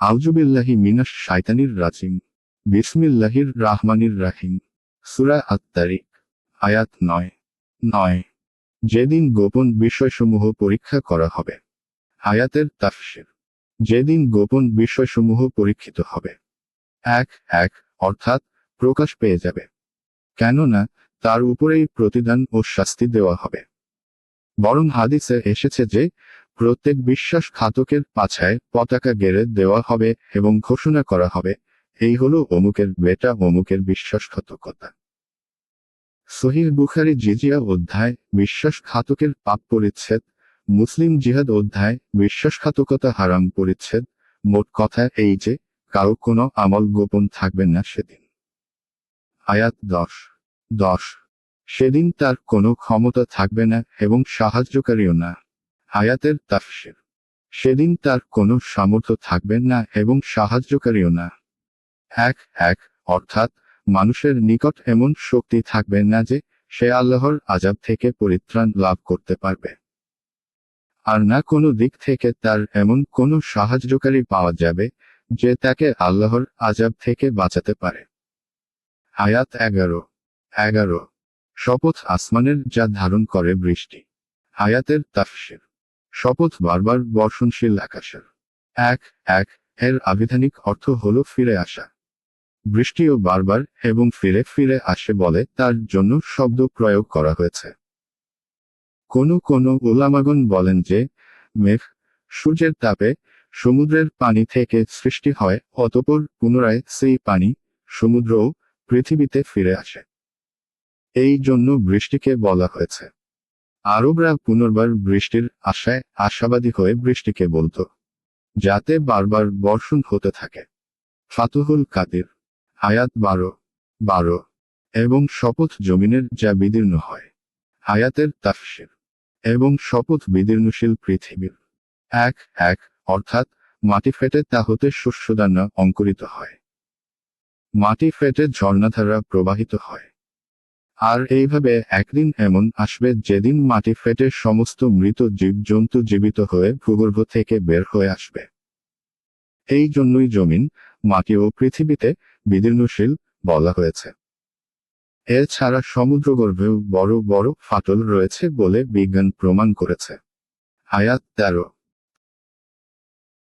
আউজুবিল্লাহি মিনাস শাইতানির রাজিম, বিসমিল্লাহির রাহমানির রাহিম। সুরা আত্মারিক আয়াত নয় নয়। যেদিন গোপন বিষয়সমূহ পরীক্ষা করা হবে, আয়াতের তাফসির। যেদিন গোপন বিষয়সমূহ পরীক্ষিত হবে, এক এক, অর্থাৎ প্রকাশ পেয়ে যাবে। কেননা তার উপরেই প্রতিদান ও শাস্তি দেওয়া হবে। বরং হাদিসে এসেছে যে প্রত্যেক বিশ্বাসঘাতকের পাছায় পতাকা গেড়ে দেওয়া হবে এবং ঘোষণা করা হবে, এই হলো অমুকের বেটা, অমুকের বিশ্বাসঘাতকতা। সহিহ বুখারি জিজিয়া অধ্যায় বিশ্বাসঘাতকের পাপ পরিচ্ছেদ। মুসলিম জিহাদ অধ্যায়, বিশ্বাসঘাতকতা হারাম পরিচ্ছেদ। মোট কথা এই যে, কারও কোনো আমল গোপন থাকবে না সেদিন। আয়াত দশ। দশ। সেদিন তার কোনো ক্ষমতা থাকবে না এবং সাহায্যকারীও না। আয়াতের তাফসির। সেদিন তার কোনো সামর্থ্য থাকবেন না এবং সাহায্যকারীও না। এক এক, অর্থাৎ মানুষের নিকট এমন শক্তি থাকবে না যে সে আল্লাহর আজাব থেকে পরিত্রাণ লাভ করতে পারবে। আর না কোনো দিক থেকে তার এমন কোনো সাহায্যকারী পাওয়া যাবে যে তাকে আল্লাহর আজাব থেকে বাঁচাতে পারে। আয়াত এগারো এগারো, শপথ আসমানের যা ধারণ করে বৃষ্টি। আয়াতের তাফসির। শপথ বারবার বর্ষণশীল আকাশের। এক এক, এর আবিধানিক অর্থ হল ফিরে আসা। বৃষ্টিও বারবার এবং ফিরে ফিরে আসে বলে তার জন্য শব্দ প্রয়োগ করা হয়েছে। কোন কোন ওলামাগন বলেন যে, মেঘ সূর্যের তাপে সমুদ্রের পানি থেকে সৃষ্টি হয়, অতপর পুনরায় সেই পানি সমুদ্রও পৃথিবীতে ফিরে আসে। এই জন্য বৃষ্টিকে বলা হয়েছে। আরবরা পুনর্বার বৃষ্টির আশায় আশাবাদী হয়ে বৃষ্টিকে বলতো, যাতে বারবার বর্ষণ হতে থাকে। ফাতুহুল কাদির আয়াত বারো বারো, এবং শপথ জমিনের যা বিদীর্ণ হয় আয়াতের তাফসির, এবং শপথ বিদীর্ণশীল পৃথিবীর এক এক, অর্থাৎ মাটি ফেটে তা হতে শস্যদানা অঙ্কুরিত হয়। মাটি ফেটে ঝর্ণাধারা প্রবাহিত হয়। আর এইভাবে একদিন এমন আসবে যেদিন মাটি ফেটে সমস্ত মৃত জীবজন্তু জীবিত হয়ে ভূগর্ভ থেকে বের হয়ে আসবে। এই জন্যই জমিন, মাটি ও পৃথিবীতে বিদীর্ণশীল বলা হয়েছে। এছাড়া সমুদ্রগর্ভেও বড় বড় ফাটল রয়েছে বলে বিজ্ঞান প্রমাণ করেছে। আয়াত তেরো।